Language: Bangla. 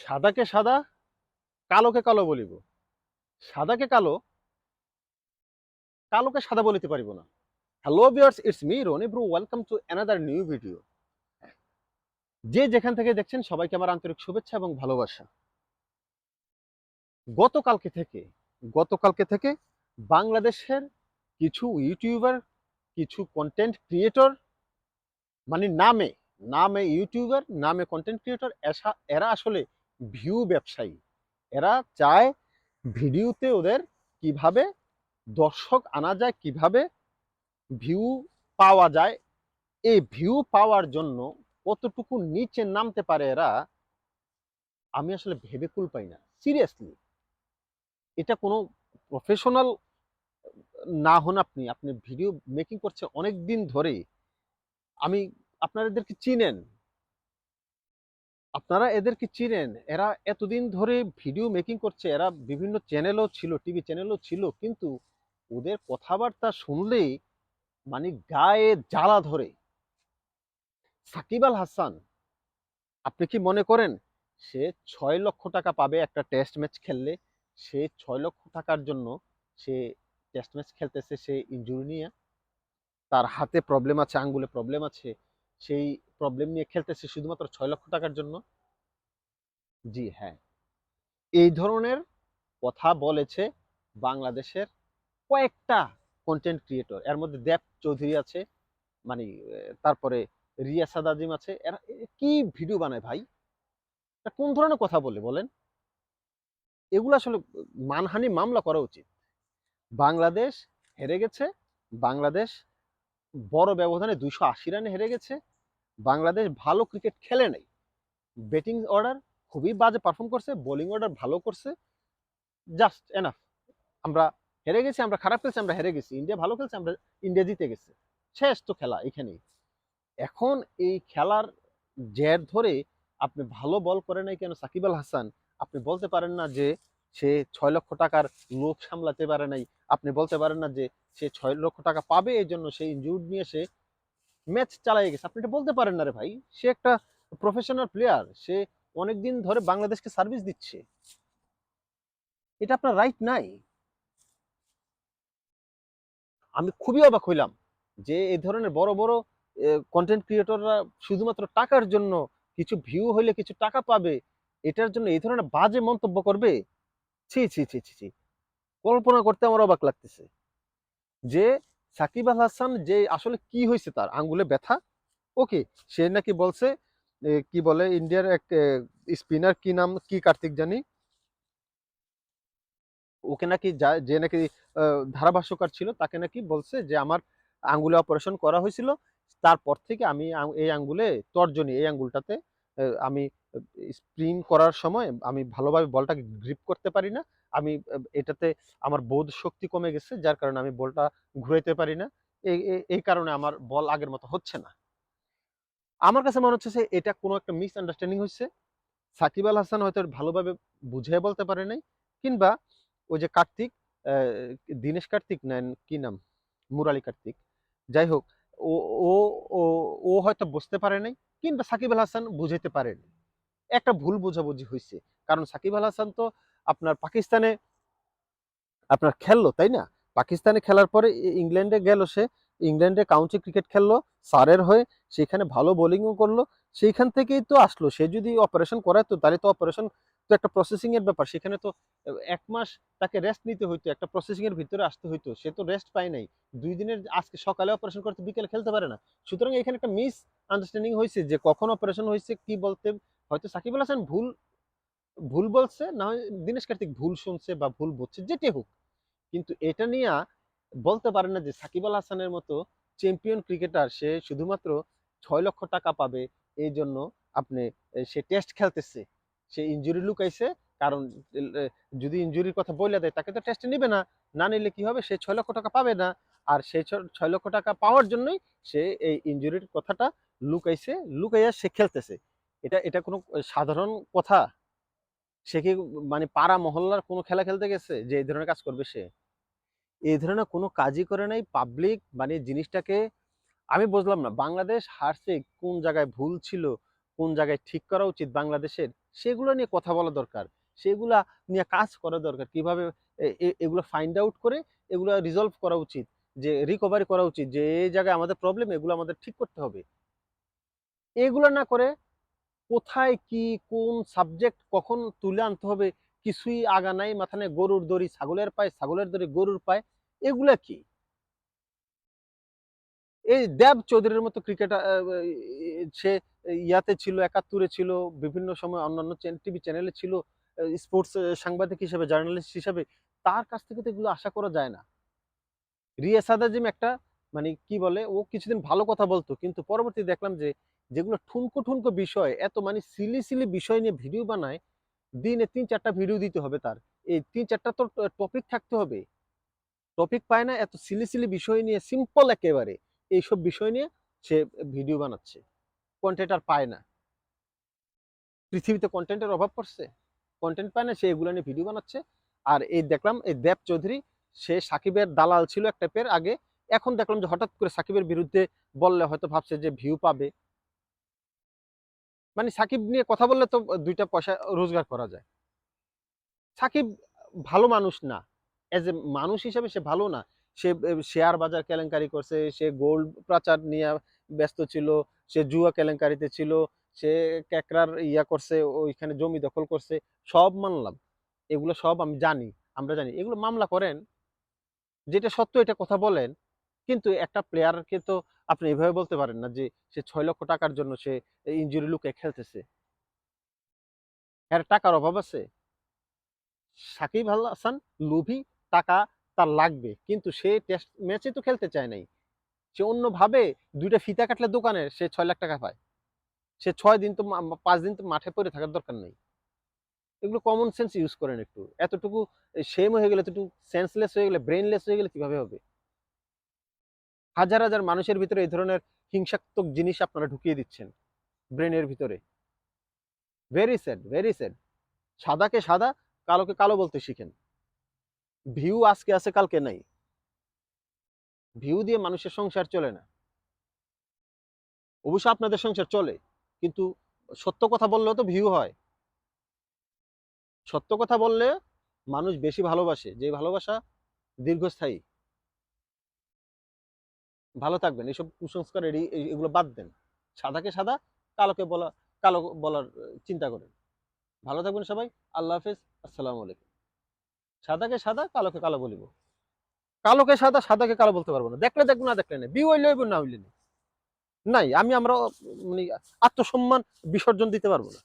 সাদাকে সাদা, কালোকে কালো বলিব। সাদাকে কালো, কালোকে সাদা বলিতে পারিব না। Hello viewers it's me Roni bro welcome to another new video যে যেখান থেকে দেখছেন, সবাইকে আমার আন্তরিক শুভেচ্ছা এবং ভালোবাসা। গতকালকে থেকে গতকালকে থেকে বাংলাদেশের কিছু ইউটিউবার কিছু কন্টেন্ট ক্রিয়েটর মানে নামে নামে ইউটিউবার নামে কন্টেন্ট ক্রিয়েটর এরা আসলে ভিউ ব্যবসায়ী। এরা চায় ভিডিওতে ওদের কীভাবে দর্শক আনা যায়, কীভাবে ভিউ পাওয়া যায়। এই ভিউ পাওয়ার জন্য কতটুকু নিচে নামতে পারে এরা, আমি আসলে ভেবে কুল পাই না। সিরিয়াসলি এটা কোনো প্রফেশনাল না হন আপনি। আপনি ভিডিও মেকিং করছে অনেক দিন ধরে আমি আপনারা এদেরকে চিনেন আপনারা এদেরকে চিনেন, এরা এতদিন ধরে ভিডিও মেকিং করছে, এরা বিভিন্ন চ্যানেলও ছিল টিভি চ্যানেলও ছিল, কিন্তু ওদের কথাবার্তা শুনলেই মানে গায়ে জ্বালা ধরে। সাকিব আল হাসান, আপনি কি মনে করেন, সে ছয় লক্ষ টাকা পাবে একটা টেস্ট ম্যাচ খেললে? সে ছয় লক্ষ টাকার জন্য সে টেস্ট ম্যাচ খেলতেছে, সে ইঞ্জুরি নিয়ে। তার হাতে প্রবলেম আছে, আঙ্গুলে প্রবলেম আছে, সেই প্রবলেম নিয়ে খেলতেছে শুধুমাত্র ছয় লক্ষ টাকার জন্য? জি হ্যাঁ। এই ধরনের কথা বলেছে বাংলাদেশের কয়েকটা কন্টেন্ট ক্রিয়েটর এর মধ্যে দেব চৌধুরী আছে মানে তারপরে রিয়া সাদাজিম আছে। এরা কি ভিডিও বানায় ভাই? কোন ধরনের কথা বলে বলেন? এগুলো আসলে মানহানি মামলা করা উচিত। বাংলাদেশ হেরে গেছে, বাংলাদেশ বড় ব্যবধানে দুইশো আশি রানে হেরে গেছে বাংলাদেশ ভালো ক্রিকেট খেলে নাই। ব্যাটিং অর্ডার খুবই বাজে পারফর্ম করছে বোলিং অর্ডার ভালো করছে। জাস্ট এনাফ আমরা হেরে গেছি, আমরা খারাপ খেলছি, আমরা হেরে গেছি। ইন্ডিয়া ভালো খেলছে, আমরা ইন্ডিয়া জিতে গেছে। শেষ তো খেলা এখানেই। এখন এই খেলার জের ধরে আপনি ভালো বল করে নাই কেন? সাকিব আল হাসান, আপনি বলতে পারেন না যে সে ছয় লক্ষ টাকার লোভ সামলাতে পারে নাই। আপনি বলতে পারেন না যে সে ছয় লক্ষ টাকা পাবে এই জন্য সে ইনজুর্ড নিয়ে সে ম্যাচ চালাই গেছে। আপনি এটা বলতে পারেন না রে ভাই। সে একটা প্রফেশনাল প্লেয়ার সে অনেকদিন ধরে বাংলাদেশকে সার্ভিস দিচ্ছে। এটা আপনার রাইট নাই। আমি খুবই অবাক হইলাম যে এই ধরনের বড় বড় কন্টেন্ট ক্রিয়েটররা শুধুমাত্র টাকার জন্য কিছু ভিউ হইলে কিছু টাকা পাবে, এটার জন্য এই ধরনের বাজে মন্তব্য করবে? ছি ছি ছি ছি ছি। কল্পনা করতে আমার অবাক লাগতেছে যে সাকিব আল হাসান যে আসলে কি হয়েছে তার? আঙ্গুলে ব্যথা? ওকে সে নাকি বলছে কি বলে, ইন্ডিয়ার এক স্পিনার কি নাম, কি কার্তিক জানি? ওকে নাকি যে নাকি ধারাভাষ্যকার ছিল, তাকে নাকি বলছে যে আমার আঙ্গুলে অপারেশন করা হয়েছিল, তারপর থেকে আমি এই আঙ্গুলে তর্জনী, এই আঙ্গুলটাতে আমি স্প্রিন করার সময় আমি ভালোভাবে বলটা গ্রিপ করতে পারি না। আমি, এটাতে আমার বোধ শক্তি কমে গেছে, যার কারণে আমি বলটা ঘুরাইতে পারি না। এই কারণে আমার বল আগের মতো হচ্ছে না। আমার কাছে মনে হচ্ছে যে এটা কোনো একটা মিস আন্ডারস্ট্যান্ডিং হচ্ছে সাকিব আল হাসান হয়তো ভালোভাবে বুঝিয়ে বলতে পারে নাই, কিংবা ওই যে কার্তিক দীনেশ কার্তিক নেন কি নাম? মুরালি কার্তিক। যাই হোক, ও ও ও হয়তো বুঝতে পারে নাই, কিংবা সাকিব আল হাসান বুঝাইতে পারেন একটা ভুল বোঝাবুঝি হয়েছে কারণ সাকিব আল হাসান তো আপনার পাকিস্তানে আপনার খেললো, তাই না? পাকিস্তানে খেলার পরে ইংল্যান্ডে গেল সে, ইংল্যান্ডে কাউন্টি ক্রিকেট খেললো সারের হয়ে সেখানে ভালো বোলিংও করল, সেইখান থেকেই তো আসলো। সে যদি অপারেশন করাতো তাহলে তো অপারেশন তো একটা প্রসেসিং এর ব্যাপার। সেখানে তো এক মাস তাকে রেস্ট নিতে হইতো, একটা প্রসেসিং এর ভিতরে আসতে হইতো। সে তো রেস্ট পায় নাই। দুই দিনের আজকে সকালে অপারেশন করতে, বিকেলে খেলতে পারে না। সুতরাং এখানে একটা মিস আন্ডারস্ট্যান্ডিং হয়েছে যে কখন অপারেশন হয়েছে কি বলতে হয়তো সাকিব আল হাসান ভুল ভুল বলছে, না দিনেশ কার্তিক ভুল শুনছে বা ভুল বুঝছে, যেটি হোক। কিন্তু এটা নিয়ে বলতে পারে না যে সাকিব আল হাসানের মতো চ্যাম্পিয়ন ক্রিকেটার সে শুধুমাত্র ছয় লক্ষ টাকা পাবে, এই জন্য আপনি সে টেস্ট খেলতেছে। সে ইঞ্জুরি লুকাইছে, কারণ যদি ইঞ্জুরির কথা বলে দেয়, তাকে তো টেস্টে নিবে না। না নিলে কি হবে? সে ছয় লক্ষ টাকা পাবে না। আর সেই ছয় লক্ষ টাকা পাওয়ার জন্যই সে এই ইঞ্জুরির কথাটা লুকাইছে, লুকাইয়া সে খেলতেছে। এটা এটা কোনো সাধারণ কথা? সে কি মানে পাড়া মহল্লার কোনো খেলা খেলতে গেছে যে এই ধরনের কাজ করবে সে? এই ধরনের কোনো কাজই করে নাই পাবলিক মানে জিনিসটাকে, আমি বুঝলাম না, বাংলাদেশ হারছে কোন জায়গায় ভুল ছিল, কোন জায়গায় ঠিক করা উচিত বাংলাদেশের, সেগুলো নিয়ে কথা বলা দরকার। সেগুলা নিয়ে কাজ করা দরকার। কীভাবে এগুলো ফাইন্ড আউট করে, এগুলো রিজলভ করা উচিত, যে রিকভারি করা উচিত, যে এই জায়গায় আমাদের প্রবলেম এগুলো আমাদের ঠিক করতে হবে। এগুলো না করে কোথায় কি, কোন সাবজেক্ট কখন তুলে আনতে হবে, কিছুই আগা নাই, মাথা নেই, গরুর দড়ি ছাগলের পায়, ছাগলের দড়ি গরুর পায়, এগুলা কি? এই দেব চৌধুরীর মতো ক্রিকেটার সে ইয়াতে ছিল, একাত্তরে ছিল, বিভিন্ন সময় অন্যান্য টিভি চ্যানেলে ছিল স্পোর্টস সাংবাদিক হিসেবে জার্নালিস্ট হিসেবে, তার কাছ থেকে তো এগুলো আশা করা যায় না। রিয়া সাদাজিম একটা মানে কি বলে, ও কিছুদিন ভালো কথা বলতো, কিন্তু পরবর্তী দেখলাম যে যেগুলো ঠুনকো ঠুনকো বিষয়, এত মানে সিলি সিলি বিষয় নিয়ে ভিডিও বানায়, দিনে তিন চারটা ভিডিও দিতে হবে তার। এই তিন চারটা তো টপিক থাকতে হবে। টপিক পায় না, এত সিলি সিলি বিষয় নিয়ে সিম্পল একেবারে, এইসব বিষয় নিয়ে সে ভিডিও বানাচ্ছে। কন্টেন্ট আর পায় না। পৃথিবীতে কন্টেন্টের অভাব পড়ছে। কন্টেন্ট পায় না, সে এগুলো নিয়ে ভিডিও বানাচ্ছে। আর এই দেখলাম, এই দেব চৌধুরী, সে সাকিবের দালাল ছিল একটা পের আগে। এখন দেখলাম যে হঠাৎ করে সাকিবের বিরুদ্ধে বললে হয়তো ভাবছে যে ভিউ পাবে। মানে সাকিব নিয়ে কথা বললে তো দুইটা পয়সা রোজগার করা যায়। সাকিব ভালো মানুষ না। এজ এ মানুষ হিসেবে সে ভালো না। সে শেয়ার বাজার কেলেঙ্কারি করছে, সে গোল্ড প্রাচার নিয়ে ব্যস্ত ছিল, সে জুয়া কেলেঙ্কারিতে ছিল, সে ক্যাকরার ইয়া করছে, ওইখানে জমি দখল করছে, সব মানলাম। এগুলো সব আমি জানি, আমরা জানি। এগুলো মামলা করেন, যেটা সত্য এটা কথা বলেন, কিন্তু একটা প্লেয়ারকে তো আপনি এভাবে বলতে পারেন না যে, সে ছয় লক্ষ টাকার জন্য সে ইঞ্জুরি লুকে খেলতেছে? এর টাকার অভাব আছে। সাকিব আল হাসান লোভী, টাকা তার লাগবে, কিন্তু সে টেস্ট ম্যাচে তো খেলতে চায় নাই। সে অন্যভাবে দুইটা ফিতা কাটলে দোকানে সে ছয় লাখ টাকা পায়। সে ছয় দিন তো পাঁচ দিন তো মাঠে পড়ে থাকার দরকার নেই। এগুলো কমন সেন্স ইউজ করেন একটু। এতটুকু সেম হয়ে গেলে, এতটুকু সেন্সলেস হয়ে গেলে ব্রেনলেস হয়ে গেলে কীভাবে হবে? হাজার হাজার মানুষের ভিতরে এই ধরনের হিংসাত্মক জিনিস আপনারা ঢুকিয়ে দিচ্ছেন ব্রেনের ভিতরে। ভেরি স্যাড ভেরি স্যাড সাদাকে সাদা, কালোকে কালো বলতে শিখেন। ভিউ আজকে আছে, কালকে নাই। ভিউ দিয়ে মানুষের সংসার চলে না। অবশ্য আপনাদের সংসার চলে, কিন্তু সত্য কথা বললেও তো ভিউ হয়। সত্য কথা বললে মানুষ বেশি ভালোবাসে, যে ভালোবাসা দীর্ঘস্থায়ী। ভালো থাকবেন। এইসব কুসংস্কার এগুলো বাদ দেন। সাদাকে সাদা, কালোকে বলা, কালো বলার চিন্তা করেন। ভালো থাকবেন সবাই। আল্লাহ হাফেজ। আসসালামু আলাইকুম। সাদাকে সাদা, কালোকে কালো বলিব। কালোকে সাদা, সাদাকে কালো বলতে পারব না। দেখলে দেখব না দেখলে না বিয়ে হইলে না হইলে নাই, আমি আমরা মানে আত্মসম্মান বিসর্জন দিতে পারব না।